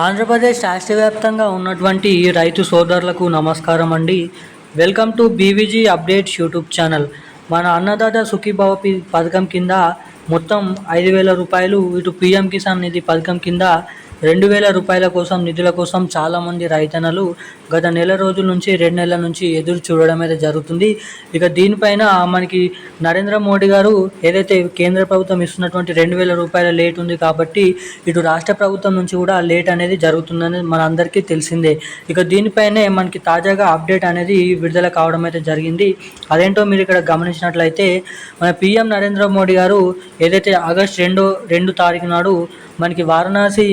ఆంధ్రప్రదేశ్ రాష్ట్ర వ్యాప్తంగా ఉన్నటువంటి రైతు సోదరులకు నమస్కారం అండి. Welcome to BVG updates YouTube channel మన అన్నదాత సుఖీభావ పథకం కింద మొత్తం ఐదు వేల రూపాయలు ఇటు పిఎం కిసాన్ నిధి పథకం కింద రెండు వేల రూపాయల కోసం నిధుల కోసం చాలామంది రైతన్నలు గత నెల రోజుల నుంచి రెండు నెలల నుంచి ఎదురు చూడడం అయితే జరుగుతుంది. ఇక దీనిపైన మనకి నరేంద్ర మోడీ గారు ఏదైతే కేంద్ర ప్రభుత్వం ఇస్తున్నటువంటి రెండు వేల రూపాయల లేట్ ఉంది కాబట్టి ఇటు రాష్ట్ర ప్రభుత్వం నుంచి కూడా లేట్ అనేది జరుగుతుందని మన అందరికీ తెలిసిందే. ఇక దీనిపైనే మనకి తాజాగా అప్డేట్ అనేది విడుదల కావడం అయితే జరిగింది. అదేంటో మీరు ఇక్కడ గమనించినట్లయితే మన పిఎం నరేంద్ర మోడీ గారు ఏదైతే ఆగస్ట్ రెండో రెండు తారీఖు నాడు మనకి వారణాసి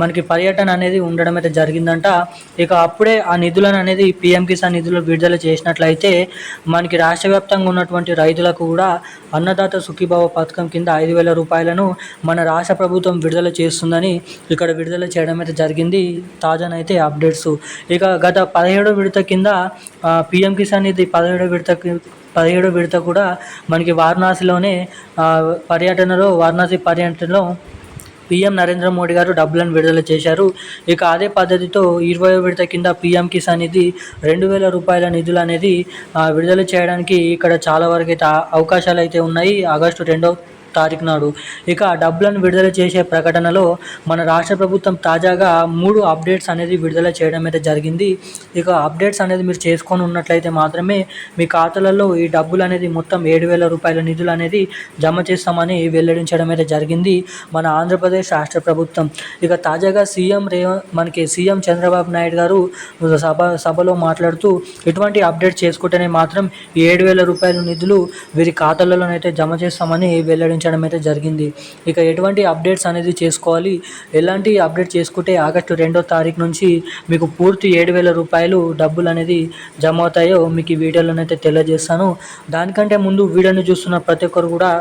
మనకి పర్యటన అనేది ఉండడం అయితే జరిగిందంట. ఇక అప్పుడే ఆ నిధులను అనేది పిఎం కిసాన్ నిధులు విడుదల చేసినట్లయితే మనకి రాష్ట్ర వ్యాప్తంగా ఉన్నటువంటి రైతులకు కూడా అన్నదాత సుఖీభావ పథకం కింద ఐదు వేల రూపాయలను మన రాష్ట్ర ప్రభుత్వం విడుదల చేస్తుందని ఇక్కడ విడుదల చేయడం అయితే జరిగింది. తాజానైతే అప్డేట్స్. ఇక గత పదిహేడో విడత కింద పిఎం కిసాన్ నిధి పదిహేడో విడత పదిహేడో విడత కూడా మనకి వారణాసిలోనే పర్యటనలో వారణాసి పర్యటనలో పీఎం నరేంద్ర మోడీ గారు డబ్బులను విడుదల చేశారు. ఇక అదే పద్ధతితో ఇరవై విడత కింద పీఎం కిసాన్ నిధి రెండు వేల రూపాయల నిధులు అనేది విడుదల చేయడానికి ఇక్కడ చాలా వరకు అయితే అవకాశాలు అయితే ఉన్నాయి. ఆగస్టు రెండో తారీఖు నాడు. ఇక డబ్బులను విడుదల చేసే ప్రకటనలో మన రాష్ట్ర ప్రభుత్వం తాజాగా మూడు అప్డేట్స్ అనేది విడుదల చేయడం అయితే జరిగింది. ఇక అప్డేట్స్ అనేది మీరు చేసుకొని ఉన్నట్లయితే మాత్రమే మీ ఖాతాలలో ఈ డబ్బులు అనేది మొత్తం ఏడు వేల రూపాయల నిధులు అనేది జమ చేస్తామని వెల్లడించడం అయితే జరిగింది మన ఆంధ్రప్రదేశ్ రాష్ట్ర ప్రభుత్వం. ఇక తాజాగా సీఎం రేవ మనకి సీఎం చంద్రబాబు నాయుడు గారు సభ సభలో మాట్లాడుతూ ఇటువంటి అప్డేట్ చేసుకుంటేనే మాత్రం ఈ ఏడు వేల రూపాయల నిధులు వీరి ఖాతాలలోనైతే జమ చేస్తామని ప్రకటించడం అయితే జరిగింది. ఇక ఎటువంటి అప్డేట్స్ అనేది చేసుకోవాలి. ఎలాంటి అప్డేట్ చేసుకుంటే ఆగస్టు రెండో తారీఖు నుంచి మీకు పూర్తి ఏడు వేల రూపాయలు డబ్బులు అనేది జమ అవుతాయో మీకు ఈ వీడియోలోనైతే తెలియజేస్తాను. దానికంటే ముందు వీడియోని చూస్తున్న ప్రతి ఒక్కరు కూడా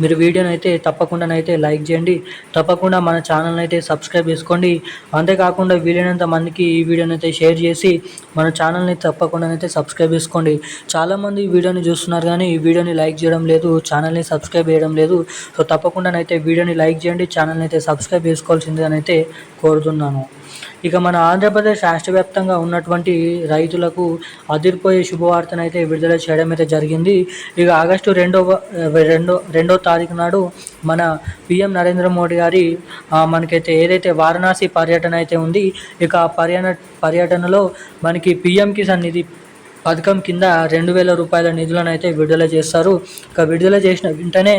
మీరు వీడియోని అయితే తప్పకుండానైతే లైక్ చేయండి. తప్పకుండా మన ఛానల్ని అయితే సబ్స్క్రైబ్ చేసుకోండి. అంతేకాకుండా వీలైనంత మందికి ఈ వీడియోని అయితే షేర్ చేసి మన ఛానల్ని తప్పకుండానైతే సబ్స్క్రైబ్ చేసుకోండి. చాలామంది ఈ వీడియోని చూస్తున్నారు కానీ ఈ వీడియోని లైక్ చేయడం లేదు ఛానల్ని సబ్స్క్రైబ్ చేయడం లేదు. సో తప్పకుండానైతే వీడియోని లైక్ చేయండి ఛానల్ని అయితే సబ్స్క్రైబ్ చేసుకోవాల్సింది అయితే కోరుతున్నాను. ఇక మన ఆంధ్రప్రదేశ్ రాష్ట్ర వ్యాప్తంగా ఉన్నటువంటి రైతులకు అదిరిపోయే శుభవార్తనైతే విడుదల చేయడం అయితే జరిగింది. ఇక ఆగస్టు రెండవ రెండో రెండో తారీఖు నాడు మన పిఎం నరేంద్ర మోడీ గారి మనకైతే ఏదైతే వారణాసి పర్యటన అయితే ఉంది ఇక ఆ పర్యటన పర్యటనలో మనకి పిఎం కిసాన్ నిధి పథకం కింద రెండు వేల రూపాయల నిధులను అయితే విడుదల చేస్తారు. ఇక విడుదల చేసిన వెంటనే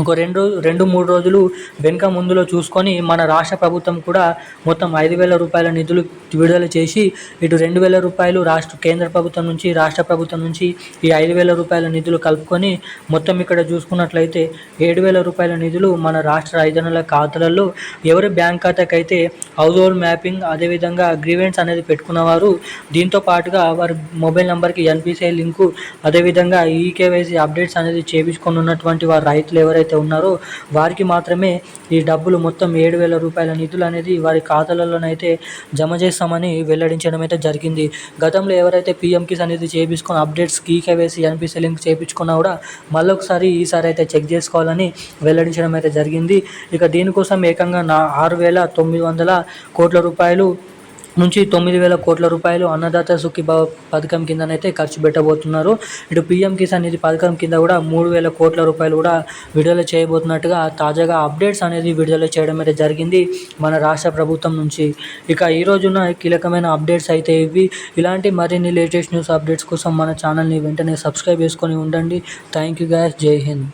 ఒక రెండు రెండు మూడు రోజులు వెనుక ముందులో చూసుకొని మన రాష్ట్ర ప్రభుత్వం కూడా మొత్తం ఐదు వేల రూపాయల నిధులు విడుదల చేసి ఇటు రెండు వేల రూపాయలు రాష్ట్ర కేంద్ర ప్రభుత్వం నుంచి రాష్ట్ర ప్రభుత్వం నుంచి ఈ ఐదు వేల రూపాయల నిధులు కలుపుకొని మొత్తం ఇక్కడ చూసుకున్నట్లయితే ఏడు వేల రూపాయల నిధులు మన రాష్ట్ర రైతన్నుల ఖాతాలలో ఎవరి బ్యాంక్ ఖాతాకైతే హౌస్ హోల్డ్ మ్యాపింగ్ అదేవిధంగా గ్రీవెన్స్ అనేది పెట్టుకున్నవారు దీంతో పాటుగా వారి మొబైల్ నెంబర్కి ఎన్పిసిఐ లింకు అదేవిధంగా ఈకేవైసీ అప్డేట్స్ అనేది చేపించుకొని ఉన్నటువంటి వారు రైతులు ఎవరైతే ఉన్నారో వారికి మాత్రమే ఈ డబ్బులు మొత్తం ఏడు వేల రూపాయల నిధులు అనేది వారి ఖాతాలలోనైతే జమ చేస్తామని వెల్లడించడం అయితే జరిగింది. గతంలో ఎవరైతే పిఎం కిసాన్ అనేది చేయించుకొని అప్డేట్స్కి కేవైసీ ఎన్పిసి లింక్ చేయించుకున్నా కూడా మళ్ళొకసారి ఈసారి అయితే చెక్ చేసుకోవాలని వెల్లడించడం అయితే జరిగింది. ఇక దీనికోసం ఏకంగా నా ఆరు వేల తొమ్మిది వందల కోట్ల రూపాయలు నుంచి తొమ్మిది వేల కోట్ల రూపాయలు అన్నదాత సుఖీభావ పథకం కిందనైతే ఖర్చు పెట్టబోతున్నారు. ఇటు పిఎం కిసాన్ నిధి పథకం కింద కూడా మూడు వేల కోట్ల రూపాయలు కూడా విడుదల చేయబోతున్నట్టుగా తాజాగా అప్డేట్స్ అనేది విడుదల చేయడం అయితే జరిగింది మన రాష్ట్ర ప్రభుత్వం నుంచి. ఇక ఈ రోజున కీలకమైన అప్డేట్స్ అయితే ఇవి. ఇలాంటి మరిన్ని లేటెస్ట్ న్యూస్ అప్డేట్స్ కోసం మన ఛానల్ని వెంటనే సబ్స్క్రైబ్ చేసుకొని ఉండండి. Thank you guys. జై హింద్.